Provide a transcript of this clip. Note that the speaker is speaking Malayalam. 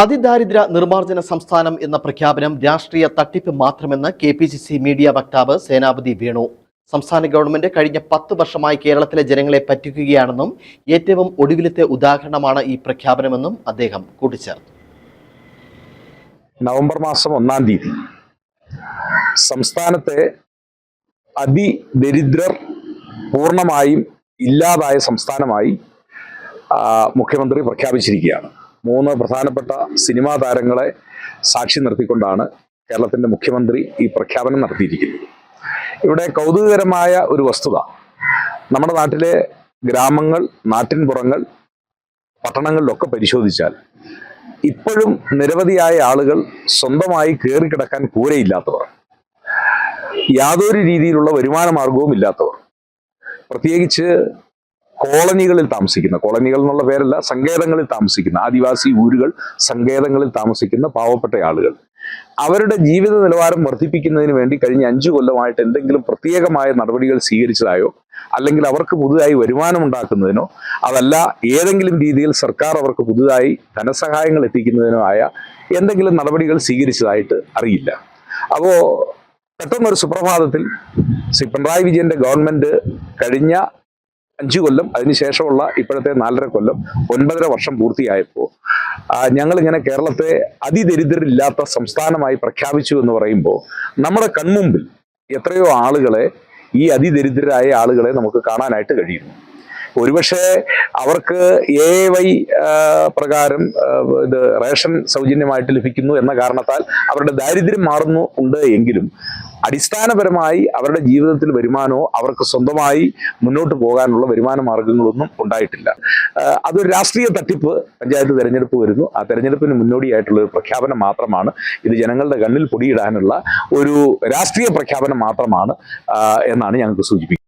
അതിദാരിദ്ര്യ നിർമ്മാർജന സംസ്ഥാനം എന്ന പ്രഖ്യാപനം രാഷ്ട്രീയ തട്ടിപ്പ് മാത്രമെന്ന് K P C C media വക്താവ് സേനാപതി വേണു. സംസ്ഥാന ഗവൺമെന്റ് കഴിഞ്ഞ പത്ത് വർഷമായി കേരളത്തിലെ ജനങ്ങളെ പറ്റിക്കുകയാണെന്നും ഏറ്റവും ഒടുവിലത്തെ ഉദാഹരണമാണ് ഈ പ്രഖ്യാപനമെന്നും അദ്ദേഹം കൂട്ടിച്ചേർത്തു. നവംബർ മാസം ഒന്നാം തീയതി സംസ്ഥാനത്തെ അതിദരിദ്രർ പൂർണമായും ഇല്ലാതായ സംസ്ഥാനമായി മുഖ്യമന്ത്രി പ്രഖ്യാപിച്ചിരിക്കുകയാണ്. മൂന്ന് പ്രധാനപ്പെട്ട സിനിമാ താരങ്ങളെ സാക്ഷി നിർത്തിക്കൊണ്ടാണ് കേരളത്തിന്റെ മുഖ്യമന്ത്രി ഈ പ്രഖ്യാപനം നടത്തിയിരിക്കുന്നത്. ഇവിടെ കൗതുകകരമായ ഒരു വസ്തുത. നമ്മുടെ നാട്ടിലെ ഗ്രാമങ്ങൾ നാട്ടിൻപുറങ്ങൾ പട്ടണങ്ങളിലൊക്കെ പരിശോധിച്ചാൽ ഇപ്പോഴും നിരവധിയായ ആളുകൾ സ്വന്തമായി കയറിക്കിടക്കാൻ കൂരയില്ലാത്തവർ യാതൊരു രീതിയിലുള്ള വരുമാന മാർഗവും ഇല്ലാത്തവർ പ്രത്യേകിച്ച് കോളനികളിൽ താമസിക്കുന്ന കോളനികൾ എന്നുള്ള പേരല്ല സങ്കേതങ്ങളിൽ താമസിക്കുന്ന ആദിവാസി ഊരുകൾ സങ്കേതങ്ങളിൽ താമസിക്കുന്ന പാവപ്പെട്ട ആളുകൾ. അവരുടെ ജീവിത നിലവാരം വർദ്ധിപ്പിക്കുന്നതിന് വേണ്ടി കഴിഞ്ഞ അഞ്ചു കൊല്ലമായിട്ട് എന്തെങ്കിലും പ്രത്യേകമായ നടപടികൾ സ്വീകരിച്ചതായോ അല്ലെങ്കിൽ അവർക്ക് പുതുതായി വരുമാനം ഉണ്ടാക്കുന്നതിനോ അതല്ല ഏതെങ്കിലും രീതിയിൽ സർക്കാർ അവർക്ക് പുതുതായി ധനസഹായങ്ങൾ എത്തിക്കുന്നതിനോ ആയ എന്തെങ്കിലും നടപടികൾ സ്വീകരിച്ചതായിട്ട് അറിയില്ല. അപ്പോ പെട്ടെന്നൊരു സുപ്രഭാതത്തിൽ ശ്രീ പിണറായി വിജയന്റെ ഗവൺമെന്റ് കഴിഞ്ഞ അഞ്ചു കൊല്ലം അതിനുശേഷമുള്ള ഇപ്പോഴത്തെ നാലര കൊല്ലം ഒൻപതര വർഷം പൂർത്തിയായപ്പോൾ ഞങ്ങൾ ഇങ്ങനെ കേരളത്തെ അതിദരിദ്രരില്ലാത്ത സംസ്ഥാനമായി പ്രഖ്യാപിച്ചു എന്ന് പറയുമ്പോൾ നമ്മുടെ കൺമുമ്പിൽ എത്രയോ ആളുകളെ ഈ അതിദരിദ്രരായ ആളുകളെ നമുക്ക് കാണാനായിട്ട് കഴിയുന്നു. ഒരുപക്ഷെ അവർക്ക് എ വൈ പ്രകാരം ഇത് റേഷൻ സൗജന്യമായിട്ട് ലഭിക്കുന്നു എന്ന കാരണത്താൽ അവരുടെ ദാരിദ്ര്യം മാറുന്നു ഉണ്ട് എങ്കിലും അടിസ്ഥാനപരമായി അവരുടെ ജീവിതത്തിൽ വരുമാനമോ അവർക്ക് സ്വന്തമായി മുന്നോട്ട് പോകാനുള്ള വരുമാന മാർഗങ്ങളൊന്നും ഉണ്ടായിട്ടില്ല. അതൊരു രാഷ്ട്രീയ തട്ടിപ്പ് പഞ്ചായത്ത് തെരഞ്ഞെടുപ്പ് വരുന്നു. ആ തെരഞ്ഞെടുപ്പിന് മുന്നോടിയായിട്ടുള്ള ഒരു പ്രഖ്യാപനം മാത്രമാണ് ഇത് ജനങ്ങളുടെ കണ്ണിൽ പൊടിയിടാനുള്ള ഒരു രാഷ്ട്രീയ പ്രഖ്യാപനം മാത്രമാണ് എന്നാണ് ഞങ്ങൾക്ക് സൂചിപ്പിക്കുന്നത്.